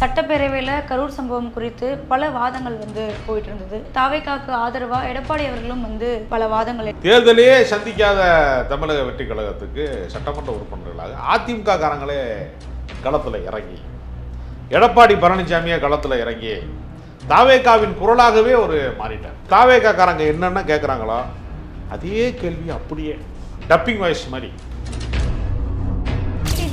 சட்டப்பேரவையில் கரூர் சம்பவம் குறித்து பல வாதங்கள் வந்து போயிட்டு இருந்தது தாவேக்காக்கு ஆதரவாக எடப்பாடி அவர்களும் வந்து பல வாதங்களை தேர்தலையே சந்திக்காத தமிழக வெற்றி கழகத்துக்கு சட்டமன்ற உறுப்பினர்களாக அதிமுக காரங்களே களத்தில் இறங்கி எடப்பாடி பழனிசாமியை களத்தில் இறங்கி தாவேக்காவின் குரலாகவே ஒரு மாறிட்டார். தாவேக்கா காரங்க என்னென்ன கேட்குறாங்களோ அதே கேள்வி அப்படியே டப்பிங் வாய்ஸ் மாதிரி.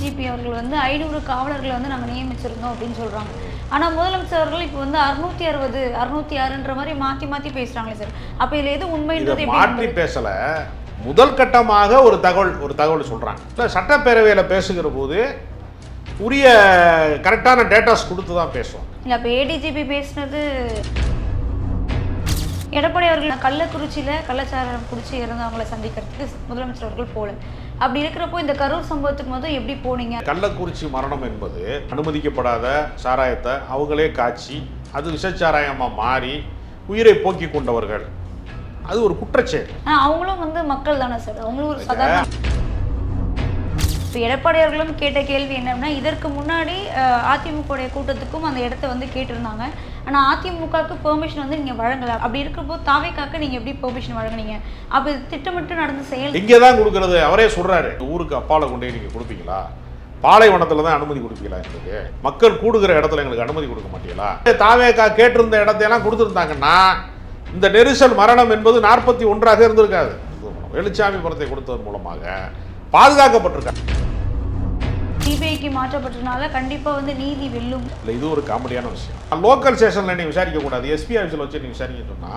டிஜிபி அவர்கள் வந்து ஐநூறு காவலர்களை வந்து நாங்கள் நியமிச்சிருந்தோம் அப்படின்னு சொல்கிறாங்க ஆனால் முதலமைச்சர் அவர்கள் இப்போ வந்து அறுநூத்தி அறுபது அறுநூத்தி ஆறுன்ற மாதிரி மாற்றி மாற்றி பேசுகிறாங்களே சார். அப்போ இதில் எது உண்மைன்றது மாற்றி? பேசல. முதல் கட்டமாக ஒரு தகவல் ஒரு தகவல் சொல்றாங்க. இல்லை சட்டப்பேரவையில் பேசுகிற போது உரிய கரெக்டான டேட்டாஸ் கொடுத்து தான் பேசுவோம். இல்லை அப்போ ஏடிஜிபி பேசினது எடப்பாடி அவர்கள் கள்ளக்குறிச்சியில் கள்ளச்சாரம் குடிச்சு இறந்தவங்களை சந்திக்கிறதுக்கு முதலமைச்சர் அவர்கள் போகல அப்படி இருக்கிறப்போ இந்த கரூர் சம்பவத்துக்கு முதல் எப்படி போனீங்க? கள்ளக்குறிச்சி மரணம் என்பது அனுமதிக்கப்படாத சாராயத்தை அவங்களே காய்ச்சி அது விஷச்சாராயமாக மாறி உயிரை போக்கி கொண்டவர்கள். அது ஒரு குற்றச்செயல். அவங்களும் வந்து மக்கள் தானே சார். அவங்களும் ஒரு சாதாரண இப்போ எடப்பாடி அவர்களும் கேட்ட கேள்வி என்னன்னா இதற்கு முன்னாடி அதிமுகவுடைய கூட்டத்துக்கும் அந்த இடத்த வந்து கேட்டிருந்தாங்க. ஆனால் அதிமுகவுக்கு பெர்மிஷன் வந்து நீங்கள் வழங்கல. அப்படி இருக்கிறப்போ தாவேக்காக்கு நீங்கள் எப்படி பெர்மிஷன் வழங்குனீங்க? அப்போ திட்டமிட்டு நடந்த செயல் இங்கே தான் கொடுக்கறது. அவரே சொல்கிறாரு ஊருக்கு அப்பால கொண்டு போய் நீங்கள் கொடுப்பீங்களா? பாலைவனத்தில் தான் அனுமதி கொடுப்பீங்களா எங்களுக்கு? மக்கள் கூடுகிற இடத்துல எங்களுக்கு அனுமதி கொடுக்க மாட்டீங்களா? தாவேக்கா கேட்டிருந்த இடத்தையெல்லாம் கொடுத்துருந்தாங்கன்னா இந்த நெரிசல் மரணம் என்பது நாற்பத்தி ஒன்றாக இருந்திருக்காது. வெளிச்சாமி புறத்தை கொடுத்ததன் மூலமாக. பாதுகாக்கப்பட்டிருக்காங்க. சிபிஐக்கு மாற்றப்பட்டதுனால கண்டிப்பாக வந்து நீதி வெல்லும். இல்லை இது ஒரு காமெடியான விஷயம். லோக்கல் ஸ்டேஷனில் நீ விசாரிக்க கூடாது. எஸ்பி ஆஃபீஸில் வச்சு நீ விசாரிக்க சொன்னா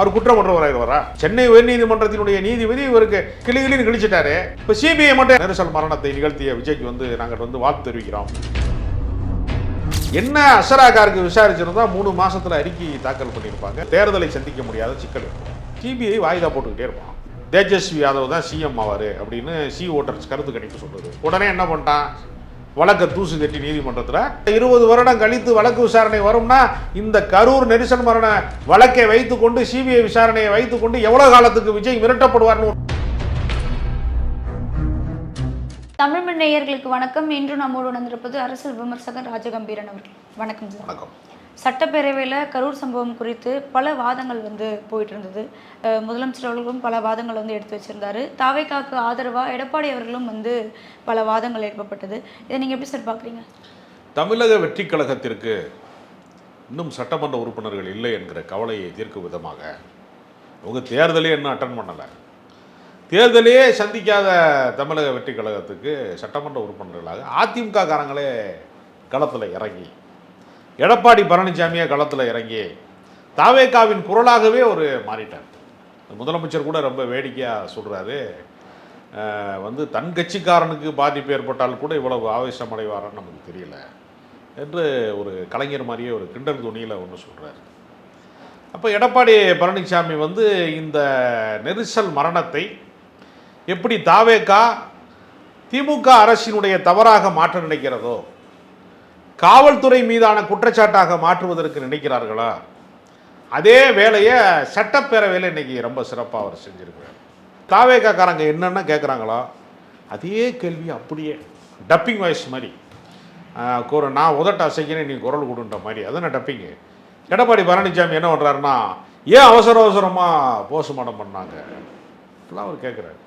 அவர் குற்றமற்றவராயிருவாரா சென்னை உயர்நீதிமன்றத்தினுடைய நீதிபதி இவருக்கு கிளி கிளின்னு கிழிச்சிட்டாரு. இப்போ சிபிஐ மட்டும் நெரிசல் மரணத்தை நிகழ்த்திய விஜய்க்கு வந்து நாங்கள் வந்து வாழ்த்து தெரிவிக்கிறோம். என்ன அசராகாருக்கு விசாரிச்சிருந்தா மூணு மாசத்துல அறிக்கை தாக்கல் பண்ணியிருப்பாங்க. தேர்தலை சந்திக்க முடியாத சிக்கல். சிபிஐ வாய்தா போட்டுக்கிட்டே இருப்பான். தேஜஸ்வி யாதவ் தான் சிஎம் ஆவார் அப்படின்னு சி ஓட்டர்ஸ் கருத்து கணிப்பு சொல்லுது உடனே என்ன பண்ணிட்டான்? வழக்கை தூசு கட்டி நீதிமன்றத்தில் இருபது வருடம் கழித்து வழக்கு விசாரணை வரும்னா இந்த கரூர் நெரிசல் மரண வழக்கை வைத்துக்கொண்டு சிபிஐ விசாரணையை வைத்துக்கொண்டு எவ்வளவு காலத்துக்கு விஜய் மிரட்டப்படுவார்னு தமிழ் மண் நேயர்களுக்கு வணக்கம். இன்று நம்மோடு உணர்ந்திருப்பது அரசியல் விமர்சகர் ராஜகம்பீரன் அவர்கள். வணக்கம் வணக்கம். சட்டப்பேரவையில் கரூர் சம்பவம் குறித்து பல வாதங்கள் வந்து போயிட்டு இருந்தது முதலமைச்சர் அவர்களும் பல வாதங்கள் வந்து எடுத்து வச்சிருந்தாரு. தாவைக்காக்கு ஆதரவாக எடப்பாடி அவர்களும் வந்து பல வாதங்கள் எழுப்பப்பட்டது. இதை நீங்கள் எப்படி சார் பார்க்குறீங்க தமிழக வெற்றி கழகத்திற்கு இன்னும் சட்டமன்ற உறுப்பினர்கள் இல்லை என்கிற கவலையை தீர்க்கும் விதமாக அவங்க தேர்தலே இன்னும் அட்டன் பண்ணலை. தேர்தலையே சந்திக்காத தமிழக வெற்றி கழகத்துக்கு சட்டமன்ற உறுப்பினர்களாக அதிமுக காரங்களே களத்தில் இறங்கி எடப்பாடி பழனிசாமியை களத்தில் இறங்கி தாவேகாவின் குரலாகவே ஒரு மாறிட்டார். முதலமைச்சர் கூட ரொம்ப வேடிக்கையாக சொல்கிறாரு வந்து தன் கட்சிக்காரனுக்கு பாதிப்பு ஏற்பட்டால் கூட இவ்வளவு ஆவேசம் அடைவாரான்னு நமக்கு தெரியல என்று ஒரு கலைஞர் மாதிரியே ஒரு கிண்டல் துணியில் ஒன்று சொல்கிறாரு அப்போ எடப்பாடி பழனிசாமி வந்து இந்த நெரிசல் மரணத்தை எப்படி தாவேக்கா திமுக அரசினுடைய தவறாக மாற்ற நினைக்கிறதோ காவல்துறை மீதான குற்றச்சாட்டாக மாற்றுவதற்கு நினைக்கிறார்களா? அதே வேலையை சட்டப்பேரவையில் இன்னைக்கு ரொம்ப சிறப்பாக அவர் செஞ்சிருக்கிறார். தாவேக்காக்காரங்க என்னென்ன கேட்குறாங்களோ அதே கேள்வி அப்படியே டப்பிங் வாய்ஸ் மாதிரி. ஆஹ் நான் உதட்ட அசைக்கிறேன் நீ குரல் கொடுன்ற மாதிரி. அதான டப்பிங்கு எடப்பாடி பழனிசாமி என்ன பண்ணுறாருன்னா ஏன் அவசர அவசரமாக போஸ்ட்மார்ட்டம் பண்ணாங்க? இப்படிலாம் அவர் கேட்குறாரு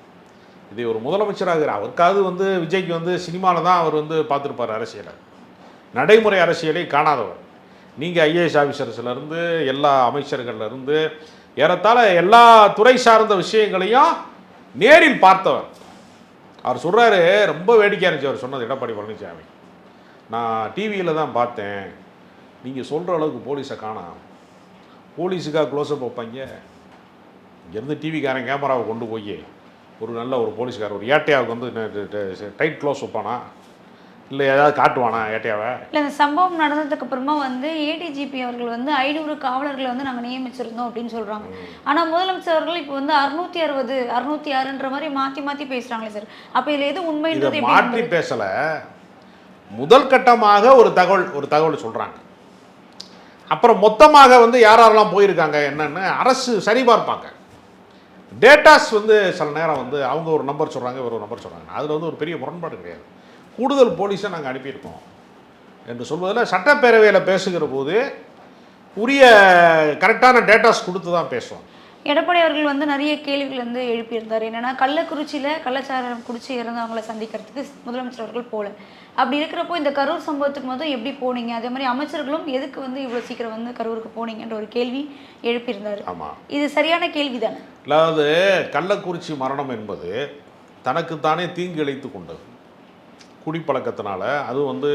இது ஒரு முதலமைச்சராகிறார் அவருக்காவது வந்து விஜய்க்கு வந்து சினிமாவில் தான் அவர் வந்து பார்த்துருப்பார் அரசியலை. நடைமுறை அரசியலை காணாதவர். நீங்கள் ஐஏஎஸ் ஆஃபீஸர்ஸ்லேருந்து எல்லா அமைச்சர்கள்லேருந்து ஏறத்தாழ எல்லா துறை சார்ந்த விஷயங்களையும் நேரில் பார்த்தவர். அவர் சொல்கிறாரு ரொம்ப வேடிக்கையாக இருந்துச்சு அவர் சொன்னது எடப்பாடி பழனிசாமி நான் டிவியில் தான் பார்த்தேன். நீங்கள் சொல்கிற அளவுக்கு போலீஸை காணாம். போலீஸுக்காக க்ளோஸ்அப் வைப்பாங்க. இங்கேருந்து டிவிக்காரன் கேமராவை கொண்டு போய் ஒரு நல்ல ஒரு போலீஸ்காரர் ஒரு ஏட்டையாவுக்கு வந்து டைட் க்ளோஸ் வைப்பானா இல்லை ஏதாவது காட்டுவானா ஏட்டையாவை? இல்லை இந்த சம்பவம் நடந்ததுக்கு அப்புறமா வந்து ஏடிஜிபி அவர்கள் வந்து ஐநூறு காவலர்களை வந்து நாங்கள் நியமிச்சிருந்தோம் அப்படின்னு சொல்கிறாங்க ஆனால் முதலமைச்சர் அவர்கள் இப்போ வந்து அறுநூத்தி அறுபது அறுநூத்தி ஆறுன்ற மாதிரி மாற்றி மாற்றி பேசுகிறாங்களே சார். அப்போ இதில் எது உண்மைன்றது மாற்றி? பேசலை. முதல் கட்டமாக ஒரு தகவல் ஒரு தகவல் சொல்கிறாங்க அப்புறம் மொத்தமாக வந்து யார் யாரெல்லாம் போயிருக்காங்க என்னன்னு அரசு சரிபார்ப்பாங்க டேட்டாஸ் வந்து சில நேரம் வந்து அவங்க ஒரு நம்பர் சொல்கிறாங்க இவர் ஒரு நம்பர் சொல்கிறாங்க அதில் வந்து ஒரு பெரிய முரண்பாடு கிடையாது. கூடுதல் போலீஸை நாங்கள் அனுப்பியிருக்கோம். என்று சொல்வதில் சட்டப்பேரவையில் பேசுகிற போது உரிய கரெக்டான டேட்டாஸ் கொடுத்து தான் பேசுவோம். எடப்பாடி அவர்கள் வந்து நிறைய கேள்விகள் வந்து எழுப்பியிருந்தார். என்னன்னா கள்ளக்குறிச்சியில் கள்ளச்சாரம் குடிச்சு இறந்தவங்களை சந்திக்கிறதுக்கு முதலமைச்சர் அவர்கள் போல. அப்படி இருக்கிறப்போ இந்த கரூர் சம்பவத்துக்கு மொத்தம் எப்படி போனீங்க? அதே மாதிரி அமைச்சர்களும் எதுக்கு வந்து இவ்வளோ சீக்கிரம் வந்து கரூருக்கு போனீங்கன்ற ஒரு கேள்வி எழுப்பியிருந்தார். ஆமாம் இது சரியான கேள்வி தானே அதாவது கள்ளக்குறிச்சி மரணம் என்பது தனக்குத்தானே தீங்கு இழைத்து கொண்டது. குடிப்பழக்கத்தினால அது வந்து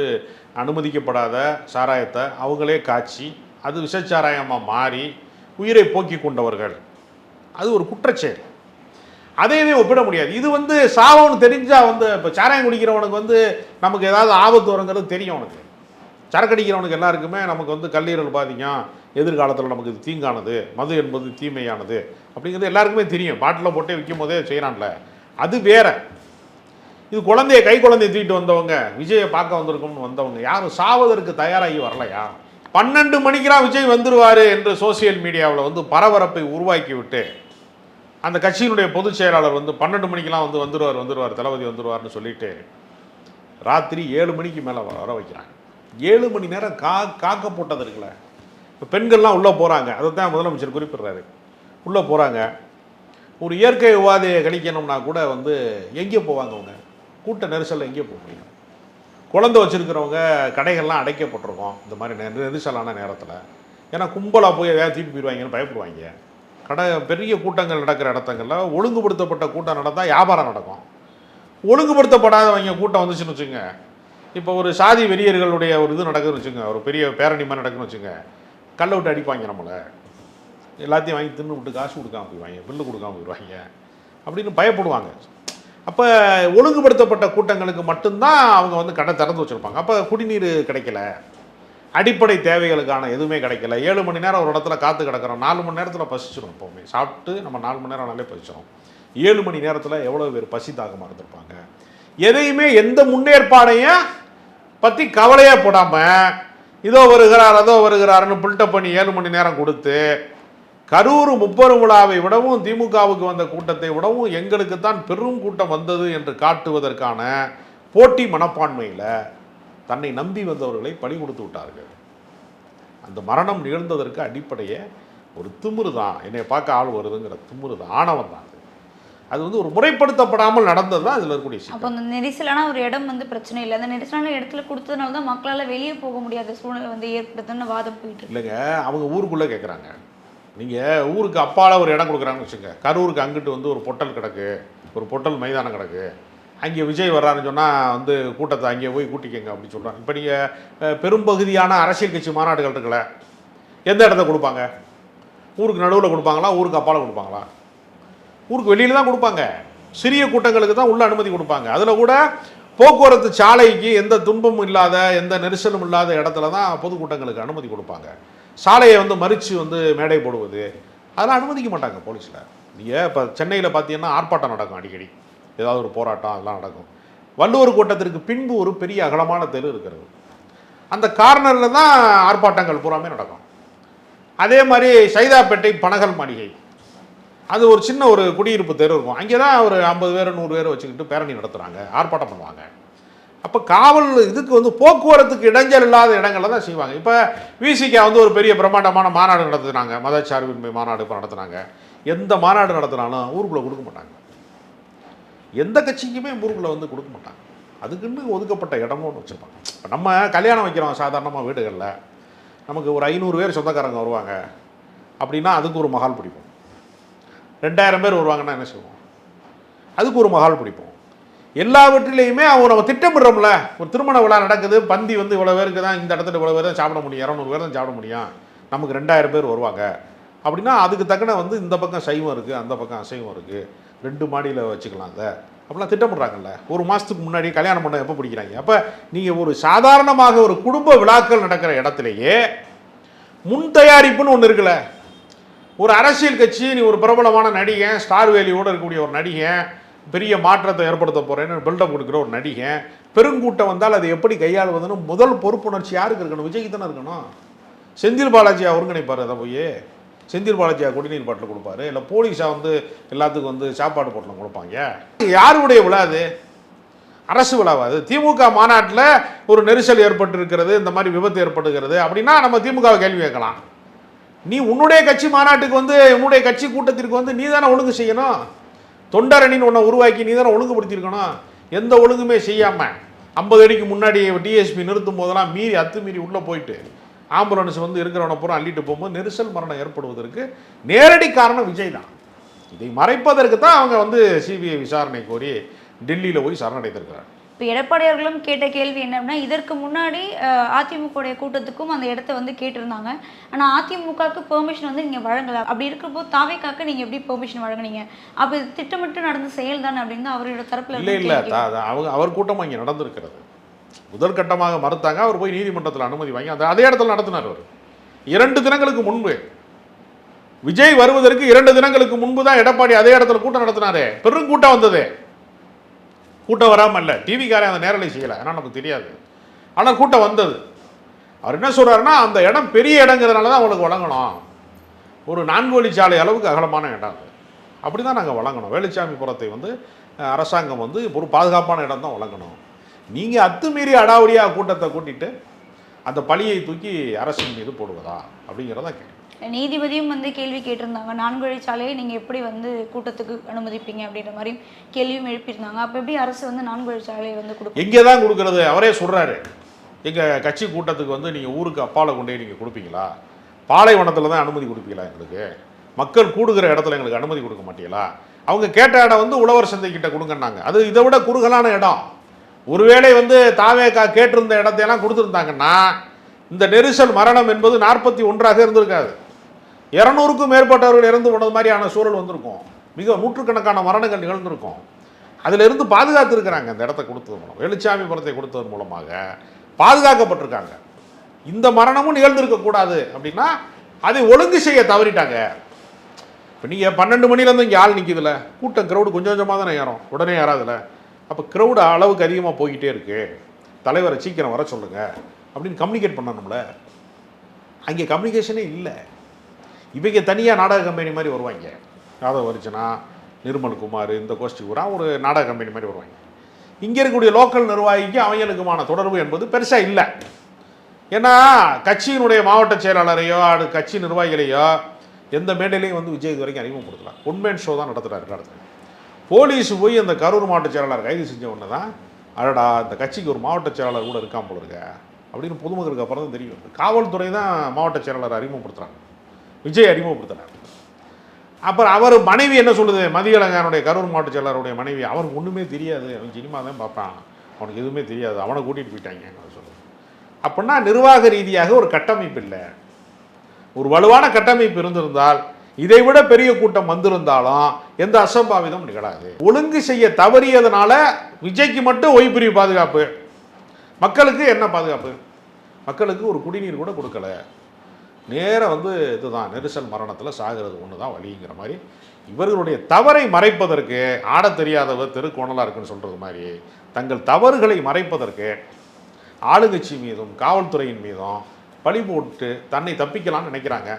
அனுமதிக்கப்படாத சாராயத்தை அவங்களே காய்ச்சி அது விஷச்சாராயமாக மாறி உயிரை போக்கி கொண்டவர்கள். அது ஒரு குற்றச்செயல். அதையவே ஒப்பிட முடியாது. இது வந்து சாவம்னு தெரிஞ்சால் வந்து இப்போ சாராயம் குடிக்கிறவனுக்கு வந்து நமக்கு ஏதாவது ஆபத்து வருங்கிறது தெரியும் அவனுக்கு. சரக்கு அடிக்கிறவனுக்கு எல்லாருக்குமே நமக்கு வந்து கல்லீரல் பாதிக்கும் எதிர்காலத்தில் நமக்கு இது தீங்கானது மது என்பது தீமையானது அப்படிங்கிறது எல்லாருக்குமே தெரியும். பாட்டில் போட்டே விற்கும் போதே செய்கிறான்ல அது வேற. இது குழந்தைய கை குழந்தைய தூக்கிட்டு வந்தவங்க விஜயை பார்க்க வந்திருக்கோம்னு வந்தவங்க யாரும் சாவதற்கு தயாராகி வரலையா? பன்னெண்டு மணிக்கெலாம் விஜய் வந்துடுவார் என்று சோசியல் மீடியாவில் வந்து பரபரப்பை உருவாக்கி விட்டு அந்த கட்சியினுடைய பொதுச் செயலாளர் வந்து பன்னெண்டு மணிக்கெலாம் வந்து வந்துருவார் வந்துருவார் தளபதி வந்துருவார்னு சொல்லிட்டு ராத்திரி ஏழு மணிக்கு மேலே வர வைக்கிறாங்க. ஏழு மணி நேரம் கா காக்க போட்டது இருக்குல்ல. இப்போ பெண்கள்லாம் உள்ளே போகிறாங்க அதை தான் முதலமைச்சர் குறிப்பிடுறாரு. உள்ளே போகிறாங்க ஒரு இயற்கை உபாதையை கழிக்கணும்னா கூட வந்து எங்கே போவாங்க அவங்க. கூட்ட நெரிசலில் எங்கேயோ போக முடியும். குழந்தை வச்சுருக்கிறவங்க கடைகள்லாம் அடைக்கப்பட்டிருக்கோம். இந்த மாதிரி நெ- நெரிசலான நேரத்தில். ஏன்னா கும்பலாக போய் எதாவது தீட்டு போயிடுவாங்கன்னு பயப்படுவாங்க. கடை பெரிய கூட்டங்கள் நடக்கிற இடத்துங்களில் ஒழுங்குபடுத்தப்பட்ட கூட்டம் நடந்தால் வியாபாரம் நடக்கும். ஒழுங்குபடுத்தப்படாதவங்க கூட்டம் வந்துச்சுன்னு வச்சுங்க இப்போ ஒரு சாதி வெறியர்களுடைய ஒரு இது நடக்குதுன்னு வச்சுங்க ஒரு பெரிய பேரணி மாதிரி நடக்குதுன்னு வச்சுங்க கல்லை விட்டு அடிப்பாங்க நம்மளை. எல்லாத்தையும் வாங்கி தின்னு விட்டு காசு கொடுக்காம போயிடுவாங்க. பில்லு கொடுக்காம போயிடுவாங்க. அப்படின்னு பயப்படுவாங்க. அப்போ ஒழுங்குபடுத்தப்பட்ட கூட்டங்களுக்கு மட்டும்தான் அவங்க வந்து கடை திறந்து வச்சுருப்பாங்க. அப்போ குடிநீர் கிடைக்கல. அடிப்படை தேவைகளுக்கான எதுவுமே கிடைக்கல. ஏழு மணி நேரம் ஒரு இடத்துல காத்து கிடக்கிறோம். நாலு மணி நேரத்தில் பசிச்சிடும் எப்போவுமே. சாப்பிட்டு நம்ம நாலு மணி நேரம்னாலே பசிச்சிடும் ஏழு மணி நேரத்தில் எவ்வளோ பேர் பசி தாகமாக இருந்திருப்பாங்க. எதையுமே எந்த முன்னேற்பாடையும் பற்றி கவலையே போடாமல் இதோ வருகிறார் அதோ வருகிறாருன்னு பில்டப் பண்ணி ஏழு மணி நேரம் கொடுத்து கரூர் முப்பெரும் விழாவை விடவும் திமுகவுக்கு வந்த கூட்டத்தை விடவும் எங்களுக்கு தான் பெரும் கூட்டம் வந்தது என்று காட்டுவதற்கான போட்டி மனப்பான்மையில் தன்னை நம்பி வந்தவர்களை பணி கொடுத்து விட்டார்கள். அந்த மரணம் நிகழ்ந்ததற்கு அடிப்படையே ஒரு திமிரு தான். என்னை பார்க்க ஆள் வருதுங்கிற திமிரு தான். ஆணவம் தான் அது. வந்து ஒரு முறைப்படுத்தப்படாமல் நடந்தது தான் இதில் இருக்கக்கூடிய சிக்கல். அப்போ அந்த நெரிசலான ஒரு இடம் வந்து பிரச்சனை இல்லை. அந்த நெரிசலான இடத்துல கொடுத்ததுனால தான் மக்களால் வெளியே போக முடியாத சூழ்நிலை வந்து ஏற்படுதுன்னு வாதம் போயிட்டு இல்லைங்க அவங்க ஊருக்குள்ளே கேட்குறாங்க நீங்கள் ஊருக்கு அப்பால ஒரு இடம் கொடுக்குறாங்கன்னு வச்சுங்க கரூருக்கு அங்கிட்டு வந்து ஒரு பொட்டல் கிடக்கு. ஒரு பொட்டல் மைதானம் கிடக்கு. அங்கே விஜய் வர்றாருன்னு சொன்னால் வந்து கூட்டத்தை அங்கே போய் கூட்டிக்கங்க அப்படின்னு சொல்கிறாங்க இப்போ நீங்கள் பெரும்பகுதியான அரசியல் கட்சி மாநாடுகள் இருக்கல எந்த இடத்த கொடுப்பாங்க? ஊருக்கு நடுவில் கொடுப்பாங்களா? ஊருக்கு அப்பால் கொடுப்பாங்களா? ஊருக்கு வெளியில் தான் கொடுப்பாங்க. சிறிய கூட்டங்களுக்கு தான் உள்ள அனுமதி கொடுப்பாங்க. அதில் கூட போக்குவரத்து சாலைக்கு எந்த துன்பமும் இல்லாத எந்த நெரிசலும் இல்லாத இடத்துல தான் பொதுக்கூட்டங்களுக்கு அனுமதி கொடுப்பாங்க. சாலையை வந்து மறித்து வந்து மேடை போடுவது அதெல்லாம் அனுமதிக்க மாட்டாங்க போலீஸில். நீங்கள் இப்போ சென்னையில் பார்த்தீங்கன்னா ஆர்ப்பாட்டம் நடக்கும் அடிக்கடி. ஏதாவது ஒரு போராட்டம் அதெல்லாம் நடக்கும். வள்ளுவர் கூட்டத்திற்கு பின்பு ஒரு பெரிய அகலமான தெரு இருக்கிறது. அந்த கார்னரில் தான் ஆர்ப்பாட்டங்கள் பூராமே நடக்கும். அதே மாதிரி சைதாப்பேட்டை பனகல் மாளிகை. அது ஒரு சின்ன ஒரு குடியிருப்பு தெரு இருக்கும். அங்கே தான் ஒரு ஐம்பது பேர் நூறு பேர் வச்சுக்கிட்டு பேரணி நடத்துகிறாங்க ஆர்ப்பாட்டம் பண்ணுவாங்க. அப்போ காவல் இதுக்கு வந்து போக்குவரத்துக்கு இடைஞ்சல் இல்லாத இடங்களில் தான் செய்வாங்க. இப்போ விசிகா வந்து ஒரு பெரிய பிரம்மாண்டமான மாநாடு நடத்துனாங்க. மதச்சார்பின்மை மாநாடு இப்போ நடத்துனாங்க. எந்த மாநாடு நடத்தினாலும் ஊருக்குள்ளே கொடுக்க மாட்டாங்க. எந்த கட்சிக்குமே ஊருக்குள்ளே வந்து கொடுக்க மாட்டாங்க. அதுக்குன்னு ஒதுக்கப்பட்ட இடமும் ஒன்று வச்சுருப்பாங்க. இப்போ நம்ம கல்யாணம் வைக்கிறோம் சாதாரணமாக வீடுகளில். நமக்கு ஒரு ஐநூறு பேர் சொந்தக்காரங்க வருவாங்க. அப்படின்னா அதுக்கு ஒரு மகால் பிடிப்போம். ரெண்டாயிரம் பேர் வருவாங்கன்னா என்ன செய்வோம்? அதுக்கு ஒரு மகால் பிடிப்போம். எல்லாவற்றிலையுமே அவங்க நம்ம திட்டமிடுறோம்ல. ஒரு திருமண விழா நடக்குது பந்தி வந்து இவ்வளோ பேருக்கு தான் இந்த இடத்துல இவ்வளோ பேர் தான் சாப்பிட முடியும் இரநூறு பேர் தான் சாப்பிட முடியும். நமக்கு ரெண்டாயிரம் பேர் வருவாங்க. அப்படின்னா அதுக்கு தக்கன வந்து இந்த பக்கம் சைவம் இருக்குது அந்த பக்கம் அசைவம் இருக்குது ரெண்டு மாடியில் வச்சுக்கலாம் அதை. அப்படிலாம் திட்டமிடுறாங்கல்ல. ஒரு மாதத்துக்கு முன்னாடி கல்யாணம் பண்ண எப்போ பிடிக்கிறாங்க? அப்போ நீங்கள் ஒரு சாதாரணமாக ஒரு குடும்ப விழாக்கள் நடக்கிற இடத்துலையே முன் தயாரிப்புன்னு ஒன்று இருக்குல்ல. ஒரு அரசியல் கட்சி நீ ஒரு பிரபலமான நடிகன் ஸ்டார் வேலியோடு இருக்கக்கூடிய ஒரு நடிகன் பெரிய மாற்றத்தை ஏற்படுத்த போகிறேன்னு பில்டப் கொடுக்குற ஒரு நடிகன் பெருங்கூட்டம் வந்தால் அதை எப்படி கையாளுவதுன்னு முதல் பொறுப்புணர்ச்சி யாருக்கு இருக்கணும்? விஜய்க்கு தானே இருக்கணும். செந்தில் பாலாஜியா ஒருங்கிணைப்பார் அதை போய். செந்தில் பாலாஜியா குடிநீர் பாட்டில் கொடுப்பாரு. இல்லை போலீஸாக வந்து எல்லாத்துக்கும் வந்து சாப்பாடு பொட்டலம் கொடுப்பாங்க. யாருடைய விழா அது? அரசு விழாவாது திமுக மாநாட்டில் ஒரு நெரிசல் ஏற்பட்டிருக்கிறது இந்த மாதிரி விபத்து ஏற்படுகிறது. அப்படின்னா நம்ம திமுகவை கேள்வி கேட்கலாம். நீ உன்னுடைய கட்சி மாநாட்டுக்கு வந்து உன்னுடைய கட்சி கூட்டத்திற்கு வந்து நீ தானே ஒழுங்கு செய்யணும்? தொண்டரணின்னு ஒன்றை உருவாக்கி நீ தானே ஒழுங்குபடுத்தியிருக்கணும். எந்த ஒழுங்குமே செய்யாமல் ஐம்பது அடிக்கு முன்னாடி டிஎஸ்பி நிறுத்தும் போதெல்லாம் மீறி அத்துமீறி உள்ளே போயிட்டு ஆம்புலன்ஸ் வந்து இருக்கிறவனை பூரா அள்ளிட்டு போகும்போது நெரிசல் மரணம் ஏற்படுவதற்கு நேரடி காரணம் விஜய் தான். இதை மறைப்பதற்கு தான் அவங்க வந்து சிபிஐ விசாரணை கோரி டெல்லியில் போய் சரணடைந்திருக்கிறார். இப்போ எடப்பாடியார்களும் கேட்ட கேள்வி என்ன அப்படின்னா இதற்கு முன்னாடி அதிமுகவுடைய கூட்டத்துக்கும் அந்த இடத்த வந்து கேட்டிருந்தாங்க. ஆனால் அதிமுகவுக்கு பெர்மிஷன் வந்து நீங்கள் வழங்கல. அப்படி இருக்கிறப்போ தாவேக்காக்கு நீங்கள் எப்படி பெர்மிஷன் வழங்குனீங்க? அப்போ இது திட்டமிட்டு நடந்த செயல் தானே அப்படின்னு அவரோட தரப்புல இல்லை இல்லை. அவங்க அவர் கூட்டம் அங்கே நடந்திருக்கிறது. முதற்கட்டமாக மறுத்தாங்க. அவர் போய் நீதிமன்றத்தில் அனுமதி வாங்கி அந்த அதே இடத்துல நடத்தினார் அவர். இரண்டு தினங்களுக்கு முன்பு. விஜய் வருவதற்கு இரண்டு தினங்களுக்கு முன்பு தான் எடப்பாடி அதே இடத்துல கூட்டம் நடத்தினாரே. பெரும் கூட்டம் வந்தது. கூட்டம் வராமல் இல்லை. டிவிக்காரன் அந்த நேரலை செய்யலை. ஆனால் நமக்கு தெரியாது. ஆனால் கூட்டம் வந்தது. அவர் என்ன சொல்கிறாருன்னா அந்த இடம் பெரிய இடங்கிறதுனால தான் அவங்களுக்கு வழங்கணும். ஒரு நான்கு வழிச்சாலை அளவுக்கு அகலமான இடம் அது. அப்படி தான் நாங்கள் வழங்கணும். வேலுச்சாமி புறத்தை வந்து அரசாங்கம் வந்து ஒரு பாதுகாப்பான இடம் தான் வழங்கணும். நீங்கள் அத்துமீறி அடாவடியாக கூட்டத்தை கூட்டிட்டு அந்த பழியை தூக்கி அரசின் மீது போடுவதா? அப்படிங்கிறதான் கேள்வி நீதிபதியும் வந்து கேள்வி கேட்டிருந்தாங்க. நான்கு வழிச்சாலையை நீங்கள் எப்படி வந்து கூட்டத்துக்கு அனுமதிப்பீங்க அப்படின்ற மாதிரி கேள்வியும் எழுப்பியிருந்தாங்க. அப்போ எப்படி அரசு வந்து நான்கு வழிச்சாலையை வந்து கொடுக்கும்? எங்கே தான் கொடுக்கறது? அவரே சொல்கிறாரு எங்கள் கட்சி கூட்டத்துக்கு வந்து நீங்கள் ஊருக்கு அப்பால் கொண்டு போய் நீங்கள் கொடுப்பீங்களா? பாலைவனத்தில் தான் அனுமதி கொடுப்பீங்களா எங்களுக்கு? மக்கள் கூடுகிற இடத்துல எங்களுக்கு அனுமதி கொடுக்க மாட்டீங்களா? அவங்க கேட்ட இடம் வந்து உழவர் சந்தை கிட்ட கொடுங்கன்னாங்க. அது இதை விட குறுகலான இடம். ஒருவேளை வந்து தாவேக்கா கேட்டிருந்த இடத்தையெல்லாம் கொடுத்துருந்தாங்கன்னா இந்த நெரிசல் மரணம் என்பது நாற்பத்தி ஒன்றாக இருந்திருக்காது. இரநூறுக்கும் மேற்பட்டவர்கள் இறந்து போனது மாதிரியான சூழல் வந்திருக்கும். மிக நூற்றுக்கணக்கான மரணங்கள் நிகழ்ந்திருக்கும். அதிலிருந்து பாதுகாத்திருக்கிறாங்க அந்த இடத்த கொடுத்தது மூலம். வெளிச்சாமிபுரத்தை கொடுத்ததன் மூலமாக பாதுகாக்கப்பட்டிருக்காங்க. இந்த மரணமும் நிகழ்ந்திருக்கக்கூடாது அப்படின்னா அதை ஒழுங்கு செய்ய தவறிட்டாங்க. இப்போ நீங்கள் பன்னெண்டு மணிலேருந்து இங்கே ஆள் நிற்கிதுல கூட்டம் க்ரௌடு கொஞ்சம் கொஞ்சமாக தானே ஏறும். உடனே ஏறாதுல. அப்போ க்ரௌடு அளவுக்கு அதிகமாக போய்கிட்டே இருக்குது தலைவரை சீக்கிரம் வர சொல்லுங்கள் அப்படின்னு கம்யூனிகேட் பண்ணணும்ல. அங்கே கம்யூனிகேஷனே இல்லை. இவங்க தனியாக நாடக கம்பெனி மாதிரி வருவாங்க. யாதவ் அர்ச்சனா நிர்மல் குமார் இந்த கோஷ்டி பூரா ஒரு நாடக கம்பெனி மாதிரி வருவாங்க. இங்கே இருக்கக்கூடிய லோக்கல் நிர்வாகிக்கு அவங்களுக்குமான தொடர்பு என்பது பெருசாக இல்லை. ஏன்னா கட்சியினுடைய மாவட்ட செயலாளரையோ அது கட்சி நிர்வாகிகளையோ எந்த மேடையிலையும் வந்து விஜய் இது வரைக்கும் அறிமுகப்படுத்தல ஒன்மேன் ஷோ தான் நடத்துகிறாரு எல்லா போலீஸ் போய் அந்த கரூர் மாவட்ட செயலாளர் கைது செஞ்ச உடனே தான் அடடா இந்த கட்சிக்கு ஒரு மாவட்ட செயலாளர் கூட இருக்கான் போல இருக்க அப்படின்னு பொதுமக்களுக்கு அப்புறம் தான் தெரியும். காவல்துறை தான் மாவட்ட செயலாளர் அறிமுகப்படுத்துகிறாங்க விஜய் அறிமுகப்படுத்தினார். அப்புறம் அவர் மனைவி என்ன சொல்லுது? மதியழகானுடைய கரூர் மாவட்ட செயலாளருடைய மனைவி அவருக்கு ஒன்றுமே தெரியாது. அவன் சினிமா தான் பார்ப்பான். அவனுக்கு எதுவுமே தெரியாது. அவனை கூட்டிகிட்டு போயிட்டாங்க. சொல்லுது. அப்படின்னா நிர்வாக ரீதியாக ஒரு கட்டமைப்பு இல்லை. ஒரு வலுவான கட்டமைப்பு இருந்திருந்தால் இதை விட பெரிய கூட்டம் வந்திருந்தாலும் எந்த அசம்பாவிதம் நிகழாது. ஒழுங்கு செய்ய தவறியதுனால விஜய்க்கு மட்டும் ஒய்பிரிவு பாதுகாப்பு. மக்களுக்கு என்ன பாதுகாப்பு? மக்களுக்கு ஒரு குடிநீர் கூட கொடுக்கல. நேரம் வந்து இதுதான். நெரிசல் மரணத்தில் சாகிறது ஒன்று தான் வழிங்கிற மாதிரி. இவர்களுடைய தவறை மறைப்பதற்கு ஆடத் தெரியாதவர் தெருக்கோணலாக இருக்குன்னு சொல்கிறது மாதிரி தங்கள் தவறுகளை மறைப்பதற்கு ஆளுங்கட்சி மீதும் காவல்துறையின் மீதும் பழி போட்டு தன்னை தப்பிக்கலாம்னு நினைக்கிறாங்க.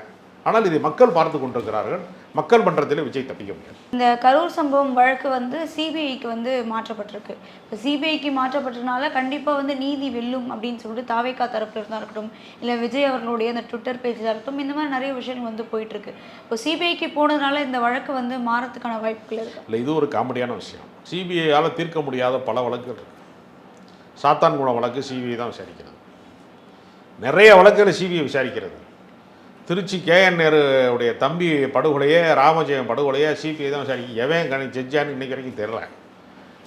ஆனால் இதை மக்கள் பார்த்து கொண்டிருக்கிறார்கள். மக்கள் மன்றத்தில் விஜய் தப்பிக்க முடியாது. இந்த கரூர் சம்பவம் வழக்கு வந்து சிபிஐக்கு வந்து மாற்றப்பட்டிருக்கு. இப்போ சிபிஐக்கு மாற்றப்பட்டதுனால கண்டிப்பாக வந்து நீதி வெல்லும் அப்படின்னு சொல்லிட்டு தாவேக்கா தரப்புல இருந்தா இருக்கட்டும் இல்லை விஜய் அவர்களுடைய அந்த ட்விட்டர் பேஜாக இருக்கட்டும் இந்த மாதிரி நிறைய விஷயங்கள் வந்து போயிட்டு இருக்கு இப்போ சிபிஐக்கு போனதுனால இந்த வழக்கு வந்து மாறத்துக்கான வாய்ப்புகள் இருக்கு. இல்லை இது ஒரு காமெடியான விஷயம். சிபிஐயால் தீர்க்க முடியாத பல வழக்குகள் இருக்கு. சாத்தான்குளம் வழக்கு சிபிஐ தான் விசாரிக்கிறது. நிறைய வழக்குகளை சிபிஐ விசாரிக்கிறது. திருச்சி கேஎன் நேரு உடைய தம்பி படுகொலையே ராமஜெயம் படுகொலையே சிபிஐ தான் சரி எவன் கணி செஞ்சான்னு இன்னைக்கு வரைக்கும் தெரில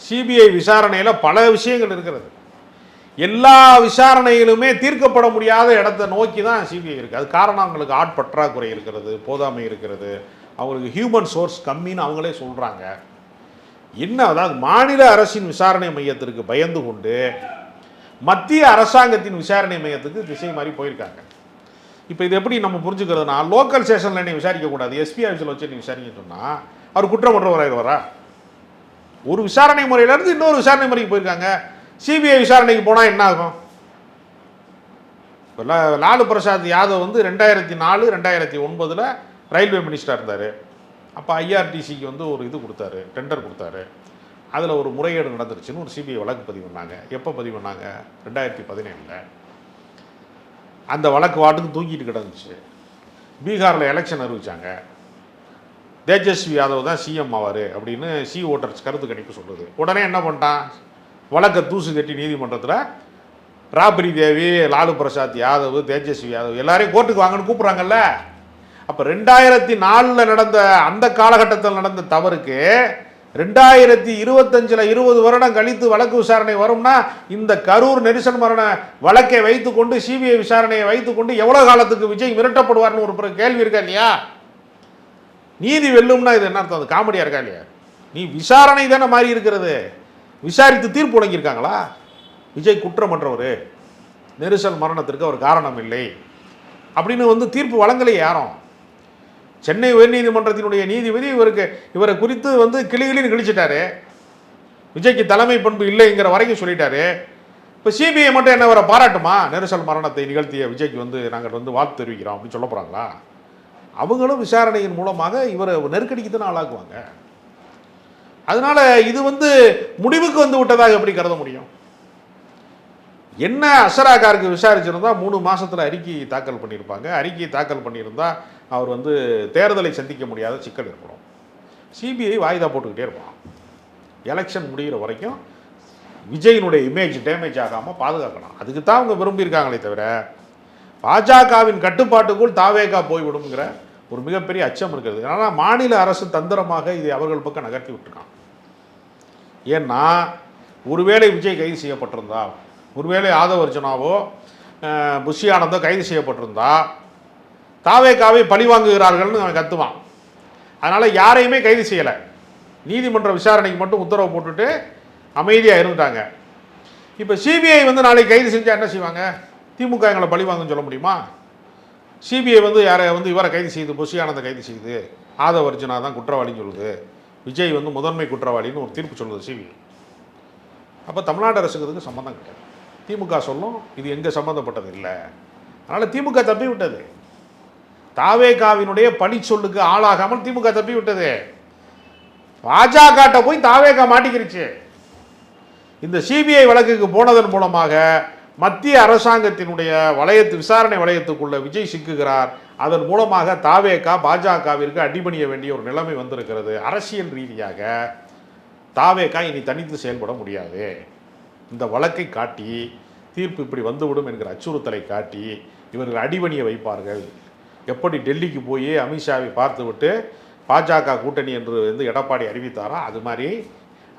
சிபிஐ விசாரணையில் பல விஷயங்கள் இருக்கிறது. எல்லா விசாரணையிலுமே தீர்க்கப்பட முடியாத இடத்த நோக்கி தான் சிபிஐ இருக்குது அது காரணம் அவங்களுக்கு ஆட் பற்றாக்குறை இருக்கிறது போதாமை இருக்கிறது. அவங்களுக்கு ஹியூமன் சோர்ஸ் கம்மின்னு அவங்களே சொல்கிறாங்க என்ன அதாவது மாநில அரசின் விசாரணை மையத்திற்கு பயந்து கொண்டு மத்திய அரசாங்கத்தின் விசாரணை மையத்துக்கு திசை மாதிரி போயிருக்காங்க. இப்போ இது எப்படி நம்ம புரிஞ்சுக்கிறதுனா லோக்கல் ஸ்டேஷனில் நீ விசாரிக்கக்கூடாது. எஸ்பி ஆஃபீஸில் வச்சு நீ விசாரிக்க சொன்னால் அவர் குற்றமற்றவராயிருவாரா ஒரு விசாரணை முறையிலேருந்து இன்னொரு விசாரணை முறைக்கு போயிருக்காங்க. சிபிஐ விசாரணைக்கு போனால் என்ன ஆகும்? இப்போ லாலு பிரசாத் யாதவ் வந்து ரெண்டாயிரத்தி நாலு ரெண்டாயிரத்தி ஒன்பதில் ரயில்வே மினிஸ்டராக இருந்தார். அப்போ ஐஆர்டிசிக்கு வந்து ஒரு இது கொடுத்தாரு டெண்டர் கொடுத்தாரு. அதில் ஒரு முறைகேடு நடந்துருச்சுன்னு ஒரு சிபிஐ வழக்கு பதிவு பண்ணாங்க. எப்போ பதிவு பண்ணாங்க? ரெண்டாயிரத்தி பதினேழில். அந்த வழக்கு வாட்டுக்கு தூங்கிட்டு கிடந்துச்சு. பீகாரில் எலெக்ஷன் அறிவித்தாங்க தேஜஸ்வி யாதவ் தான் சிஎம் ஆவார் அப்படின்னு சி ஓட்டர்ஸ் கருத்து கணிப்பு சொல்லுது. உடனே என்ன பண்ணிட்டான்? வழக்கை தூசு கட்டி நீதிமன்றத்தில் ராபரி தேவி லாலு பிரசாத் யாதவ் தேஜஸ்வி யாதவ் எல்லாரையும் கோர்ட்டுக்கு வாங்கன்னு கூப்பிட்றாங்கல்ல. அப்போ ரெண்டாயிரத்தி நாலில் நடந்த அந்த காலகட்டத்தில் நடந்த தவறுக்கு ரெண்டாயிரத்தி இருபத்தஞ்சில் இருபது வருடம் கழித்து வழக்கு விசாரணை வரும்னா இந்த கரூர் நெரிசல் மரண வழக்கை வைத்துக்கொண்டு சிபிஐ விசாரணையை வைத்துக்கொண்டு எவ்வளோ காலத்துக்கு விஜய் மிரட்டப்படுவார்னு ஒரு கேள்வி இருக்கா இல்லையா? நீதி வெல்லும்னா இது என்ன அர்த்தம்? அது காமெடியாக இருக்கா இல்லையா? நீ விசாரணை தானே மாறி இருக்கிறது. விசாரித்து தீர்ப்பு வழங்கியிருக்காங்களா? விஜய் குற்றமற்றவர். நெரிசல் மரணத்திற்கு அவர் காரணம் இல்லை. அப்படின்னு வந்து தீர்ப்பு வழங்கலையே யாரும்? சென்னை உயர்நீதிமன்றத்தினுடைய நீதிபதி இவருக்கு இவரை குறித்து வந்து கிளிகிளின்னு கிழிச்சிட்டாரு. விஜய்க்கு தலைமை பண்பு இல்லைங்கிற வரைக்கும் சொல்லிட்டாரு. இப்போ சிபிஐ மட்டும் என்ன வர பாராட்டுமா? நெரிசல் மரணத்தை நிகழ்த்திய விஜய்க்கு வந்து நாங்கள் வந்து வாழ்த்து தெரிவிக்கிறோம் அப்படின்னு சொல்ல போகிறாங்களா அவங்களும் விசாரணையின் மூலமாக இவரை நெருக்கடிக்கு தானே ஆளாக்குவாங்க. அதனால் இது வந்து முடிவுக்கு வந்து விட்டதாக எப்படி கருத முடியும்? என்ன அசராகாருக்கு விசாரிச்சிருந்தா மூணு மாதத்தில் அறிக்கை தாக்கல் பண்ணியிருப்பாங்க. அறிக்கை தாக்கல் பண்ணியிருந்தால் அவர் வந்து தேர்தலை சந்திக்க முடியாத சிக்கல் ஏற்படும். சிபிஐ வாய்தா போட்டுக்கிட்டே இருப்பான். எலெக்ஷன் முடிகிற வரைக்கும் விஜயினுடைய இமேஜ் டேமேஜ் ஆகாமல் பாதுகாக்கணும். அதுக்கு தான் அவங்க விரும்பியிருக்காங்களே தவிர பாஜகவின் கட்டுப்பாட்டுக்குள் தாவேகா போய்விடுங்கிற ஒரு மிகப்பெரிய அச்சம் இருக்கிறது. ஆனால் மாநில அரசு தந்திரமாக இதை அவர்கள் பக்கம் நகர்த்தி விட்டுருக்கான். ஏன்னா ஒருவேளை விஜய் கைது செய்யப்பட்டிருந்தா ஒருவேளை ஆதவர்ஜனாவோ புஷியானந்தோ கைது செய்யப்பட்டிருந்தா தாவேக்காவை பழி வாங்குகிறார்கள்னு அவன் கத்துவான். அதனால் யாரையுமே கைது செய்யலை. நீதிமன்ற விசாரணைக்கு மட்டும் உத்தரவு போட்டுட்டு அமைதியாக இருந்துட்டாங்க. இப்போ சிபிஐ வந்து நாளைக்கு கைது செஞ்சால் என்ன செய்வாங்க? திமுக எங்களை பழி வாங்குன்னு சொல்ல முடியுமா? சிபிஐ வந்து யாரை வந்து இவரை கைது செய்யுது புஷி கைது செய்யுது ஆதவ அர்ஜுனா தான் குற்றவாளின்னு சொல்லுது. விஜய் வந்து முதன்மை குற்றவாளின்னு ஒரு தீர்ப்பு சொல்லுது சிபிஐ அப்போ தமிழ்நாடு அரசுக்கு இதுக்கு சம்மந்தம் கிடையாது. திமுக சொல்லும் இது எங்கே சம்மந்தப்பட்டது இல்லை. அதனால் திமுக தப்பி விட்டது. தாவேகாவினுடைய பழி சொல்லுக்கு ஆளாகாமல் திமுக தப்பி விட்டது பாஜகட்ட போய் தாவேகா மாட்டிக்கிருச்சு. இந்த சிபிஐ வழக்குக்கு போனதன் மூலமாக மத்திய அரசாங்கத்தினுடைய வளையத்து விசாரணை வளையத்துக்குள்ள விஜய் சிக்குகிறார். அதன் மூலமாக தாவேகா பாஜகவிற்கு அடிபணிய வேண்டிய ஒரு நிலைமை வந்திருக்கிறது. அரசியல் ரீதியாக தாவேகா இனி தனித்து செயல்பட முடியாது. இந்த வழக்கை காட்டி தீர்ப்பு இப்படி வந்துவிடும் என்கிற அச்சுறுத்தலை காட்டி இவர்கள் அடிபணிய வைப்பார்கள். எப்படி டெல்லிக்கு போய் அமித்ஷாவை பார்த்துவிட்டு பாஜக கூட்டணி என்று வந்து எடப்பாடி அறிவித்தாரோ அது மாதிரி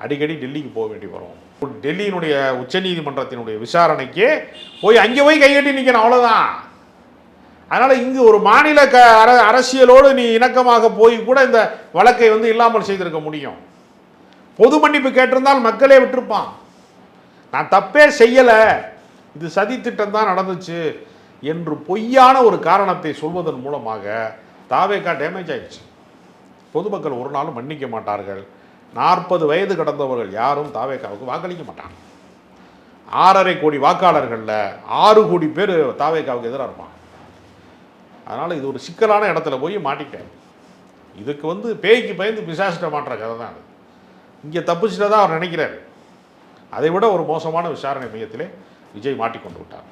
அடிக்கடி டெல்லிக்கு போக வேண்டி வரும். டெல்லியினுடைய உச்சநீதிமன்றத்தினுடைய விசாரணைக்கு போய் அங்கே போய் கைகட்டி நிற்கணும் அவ்வளோதான் அதனால் இங்கு ஒரு மாநில க அர அரசியலோடு நீ இணக்கமாக போய் கூட இந்த வழக்கை வந்து இல்லாமல் செய்திருக்க முடியும். பொது மன்னிப்பு கேட்டிருந்தால் மக்களே விட்டுருப்பான். நான் தப்பே செய்யலை. இது சதி திட்டம் தான் நடந்துச்சு. என்று பொய்யான ஒரு காரணத்தை சொல்வதன் மூலமாக தாவேக்கா டேமேஜ் ஆயிடுச்சு. பொதுமக்கள் ஒரு நாளும் மன்னிக்க மாட்டார்கள். நாற்பது வயது கடந்தவர்கள் யாரும் தாவேக்காவுக்கு வாக்களிக்க மாட்டாங்க. ஆறரை கோடி வாக்காளர்களில் ஆறு கோடி பேர் தாவேக்காவுக்கு எதிராக இருப்பான் அதனால் இது ஒரு சிக்கலான இடத்துல போய் மாட்டிக்கிட்டேன் இதுக்கு வந்து பேய்க்கு பயந்து பிசாசிட்ட மாட்டுற கதை தான் அது. இங்கே தப்பிச்சிட்டதான் அவர் நினைக்கிறார். அதை விட ஒரு மோசமான விசாரணை மையத்திலே விஜய் மாட்டிக்கொண்டு விட்டார்.